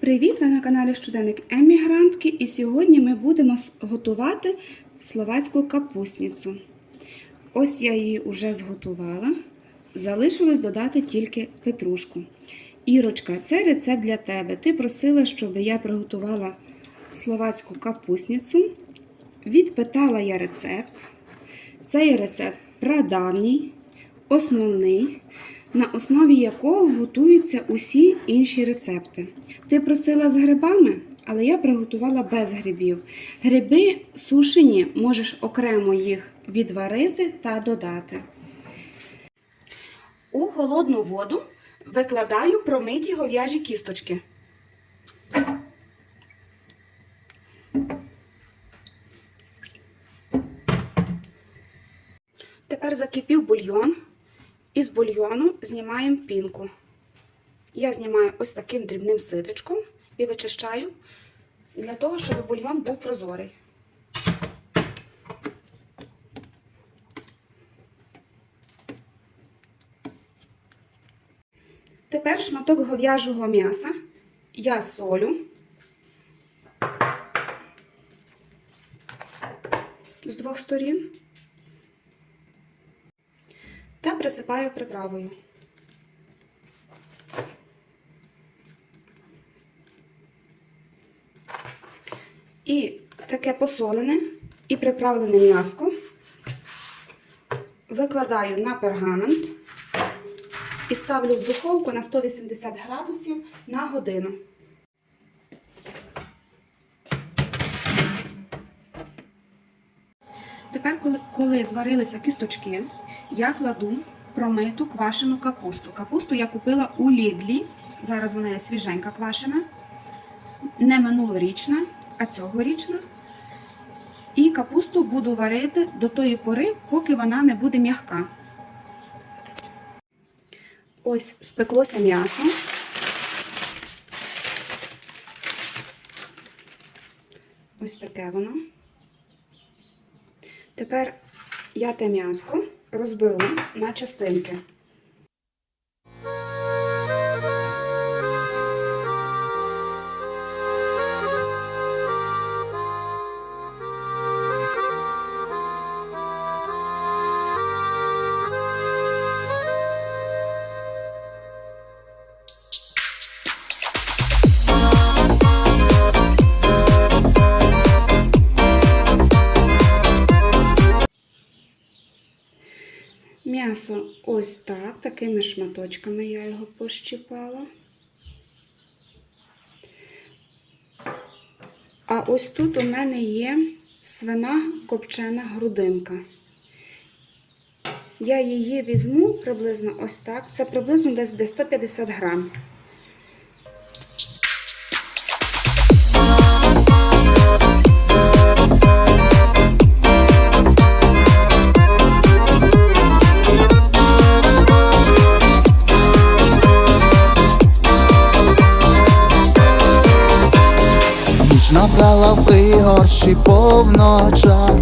Привіт! Ви на каналі Щоденник Емігрантки, і сьогодні ми будемо готувати словацьку капусницю. Ось я її вже зготувала. Залишилось додати тільки петрушку. Ірочка, це рецепт для тебе. Ти просила, щоб я приготувала словацьку капусницю. Відпитала я рецепт. Цей рецепт прадавній, основний, на основі якого готуються усі інші рецепти. Ти просила з грибами, але я приготувала без грибів. Гриби сушені, можеш окремо їх відварити та додати. У холодну воду викладаю промиті говяжі кісточки. Тепер закипів бульйон. Із бульйону знімаємо пінку. Я знімаю ось таким дрібним ситочком і вичищаю для того, щоб бульйон був прозорий. Тепер шматок говяжого м'яса я солю з двох сторін та присипаю приправою. І таке посолене і приправлене м'яско викладаю на пергамент і ставлю в духовку на 180 градусів на годину. Тепер, коли, зварилися кісточки, я кладу промиту квашену капусту. Капусту я купила у Лідлі. Зараз вона є свіженька квашена, не минулорічна, а цьогорічна. І капусту буду варити до тої пори, поки вона не буде м'яка. Ось спеклося м'ясо. Ось таке воно. Тепер я те м'яско розберу на частинки. М'ясо ось так, такими шматочками я його пощипала. А ось тут у мене є свина копчена грудинка. Я її візьму приблизно ось так. Це приблизно десь буде 150 грам. Набрала в пригорщі повно чар,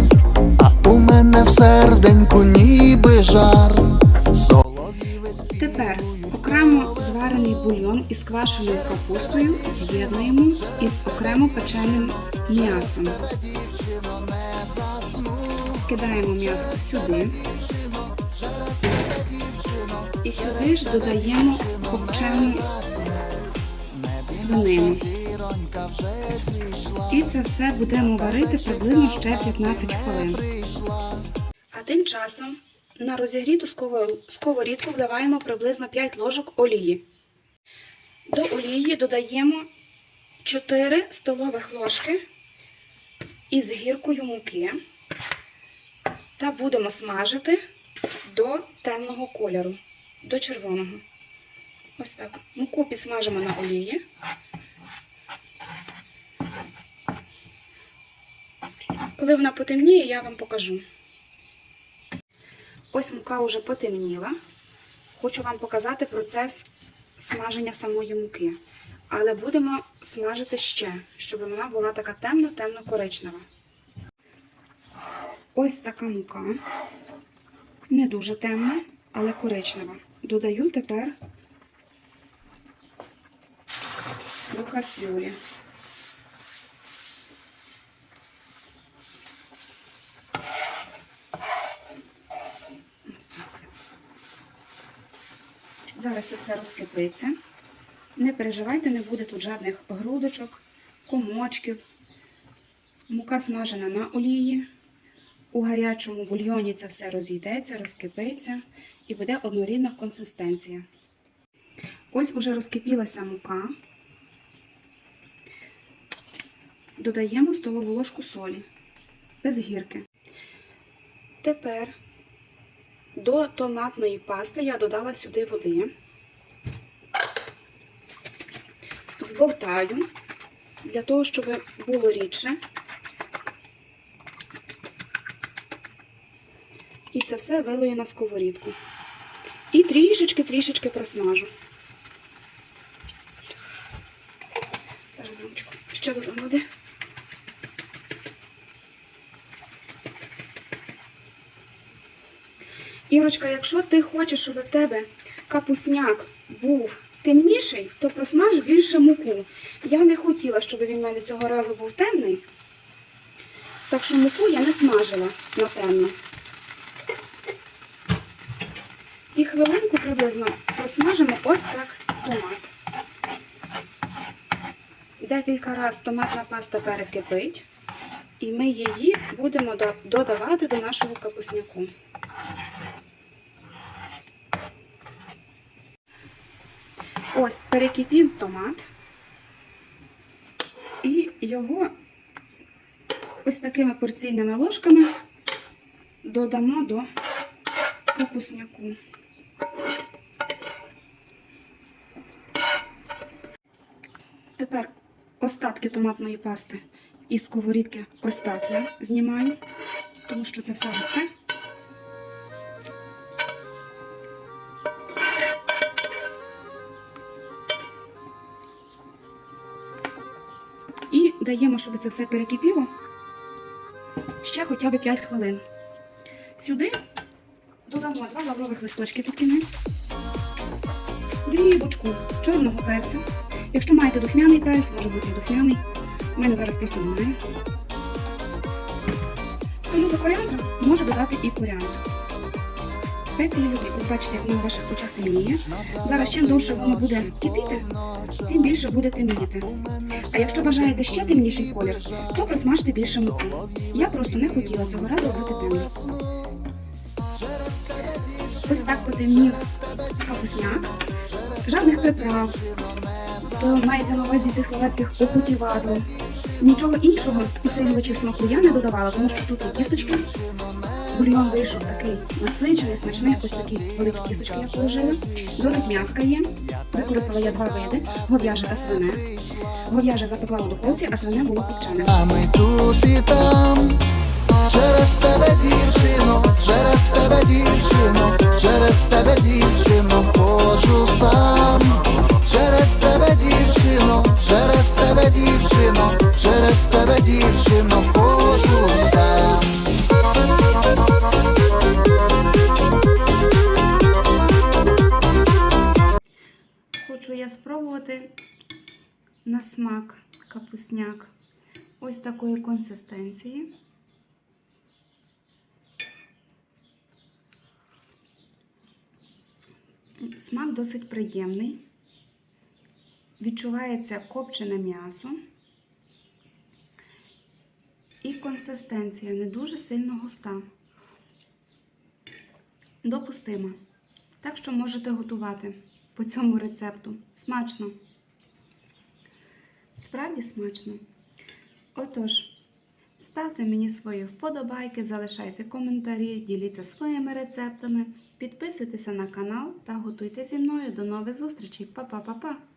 а у мене в серденьку ніби жар. Тепер окремо зварений бульйон із квашеною капустою з'єднуємо із окремо печеним м'ясом. Кидаємо м'ясо сюди. І сюди ж додаємо копчену свинину. І це все будемо варити приблизно ще 15 хвилин. А тим часом на розігріту сковорідку вливаємо приблизно 5 ложок олії. До олії додаємо 4 столових ложки із гіркою муки та будемо смажити до темного кольору, до червоного. Ось так. Муку підсмажимо на олії. Коли вона потемніє, я вам покажу. Ось мука вже потемніла. Хочу вам показати процес смаження самої муки. Але будемо смажити ще, щоб вона була така темно-темно-коричнева. Ось така мука. Не дуже темна, але коричнева. Додаю тепер до кастрюлі. Зараз це все розкипиться. Не переживайте, не буде тут жодних грудочок, комочків. Мука смажена на олії. У гарячому бульйоні це все розійдеться, розкипиться і буде однорідна консистенція. Ось уже розкипілася мука. Додаємо столову ложку солі без гірки. Тепер до томатної пасти я додала сюди води. Збовтаю для того, щоб було рідше. І це все вилию на сковорідку. І трішечки-трішечки просмажу. Зараз мамочку, ще додам води. Ірочка, якщо ти хочеш, щоб в тебе капусняк був темніший, то просмаж більше муку. Я не хотіла, щоб він в мене цього разу був темний. Так що муку я не смажила на темно. І хвилинку приблизно просмажимо ось так томат. Декілька разів томатна паста перекипить, і ми її будемо додавати до нашого капусняку. Ось перекипів томат, і його ось такими порційними ложками додамо до капусняку. Тепер остатки томатної пасти із сковорідки ось так я знімаю, тому що це все росте. Даємо, щоб це все перекипіло ще хоча б 5 хвилин. Сюди додамо два лаврових листочки під кінець, дрібочку чорного перцю. Якщо маєте духмяний перець, може бути духмяний. У мене зараз просто немає. Хто любить коріандр, може додати і коріандр. Спеції любі, ось бачите, як в ваших очах темніє. Зараз чим довше воно буде кипіти, тим більше буде темніти. А якщо бажаєте ще темніший колір, то просмажте більше муки. Я просто не хотіла цього разу робити темний. Ось так потемнів капусняк. Жодних приправ. То мається на увазі тих словацьких окутівадло. Нічого іншого підсилювачів смаку я не додавала, тому що тут є кісточки. Бульйон вийшов такий насичений, смачний, ось такі великі кісточки я положила. Досить м'яска є. Використала я два види: говяже та свине. Говяже запекла у духовці, а свине було печене. А ми тут і там. Через тебе, дівчино, через тебе, дівчино, через тебе, дівчино, ходжу сам. Через тебе, дівчино, через тебе, дівчино, через тебе, дівчино, спробувати на смак капусняк ось такої консистенції. Смак досить приємний. Відчувається копчене м'ясо. І консистенція не дуже сильно густа. Допустима. Так що можете готувати по цьому рецепту. Смачно. Справді смачно. Отож, ставте мені свої вподобайки, залишайте коментарі, діліться своїми рецептами, підписуйтеся на канал та готуйте зі мною. До нових зустрічей. Па-па-па-па!